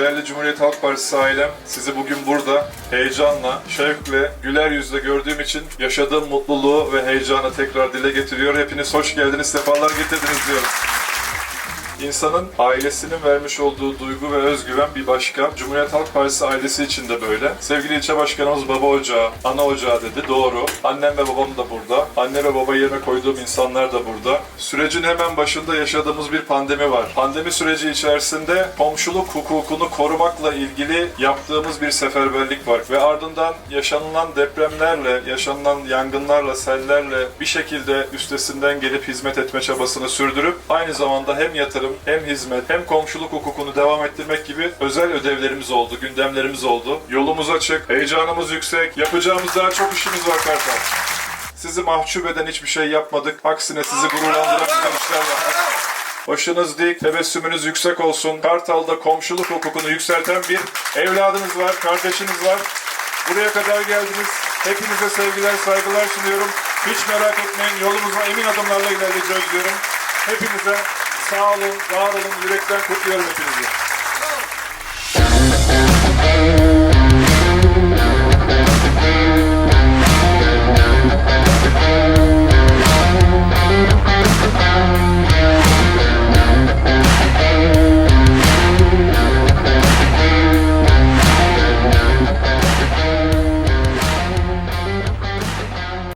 Değerli Cumhuriyet Halk Partisi ailem, sizi bugün burada heyecanla, şevkle, güler yüzle gördüğüm için yaşadığım mutluluğu ve heyecanı tekrar dile getiriyor. Hepiniz hoş geldiniz, sefalar getirdiniz diyorum. İnsanın ailesinin vermiş olduğu duygu ve özgüven bir başka. Cumhuriyet Halk Partisi ailesi için de böyle. Sevgili ilçe başkanımız baba ocağı, ana ocağı dedi. Doğru. Annem ve babam da burada. Anne ve baba yerine koyduğum insanlar da burada. Sürecin hemen başında yaşadığımız bir pandemi var. Pandemi süreci içerisinde komşuluk hukukunu korumakla ilgili yaptığımız bir seferberlik var. Ve ardından yaşanılan depremlerle, yaşanılan yangınlarla, sellerle bir şekilde üstesinden gelip hizmet etme çabasını sürdürüp aynı zamanda hem yatırım, hem hizmet, hem komşuluk hukukunu devam ettirmek gibi özel ödevlerimiz oldu, gündemlerimiz oldu. Yolumuz açık, heyecanımız yüksek, yapacağımız daha çok işimiz var Kartal. Sizi mahcup eden hiçbir şey yapmadık. Aksine sizi gururlandıran güzel işler yaptık. Başınız dik, tebessümünüz yüksek olsun. Kartal'da komşuluk hukukunu yükselten bir evladınız var, kardeşiniz var. Buraya kadar geldiniz. Hepinize sevgiler, saygılar sunuyorum. Hiç merak etmeyin, yolumuza emin adımlarla ilerleyeceğiz diyorum. Hepinize sağ olun, var olun, yürekten kutluyorum hepinizi.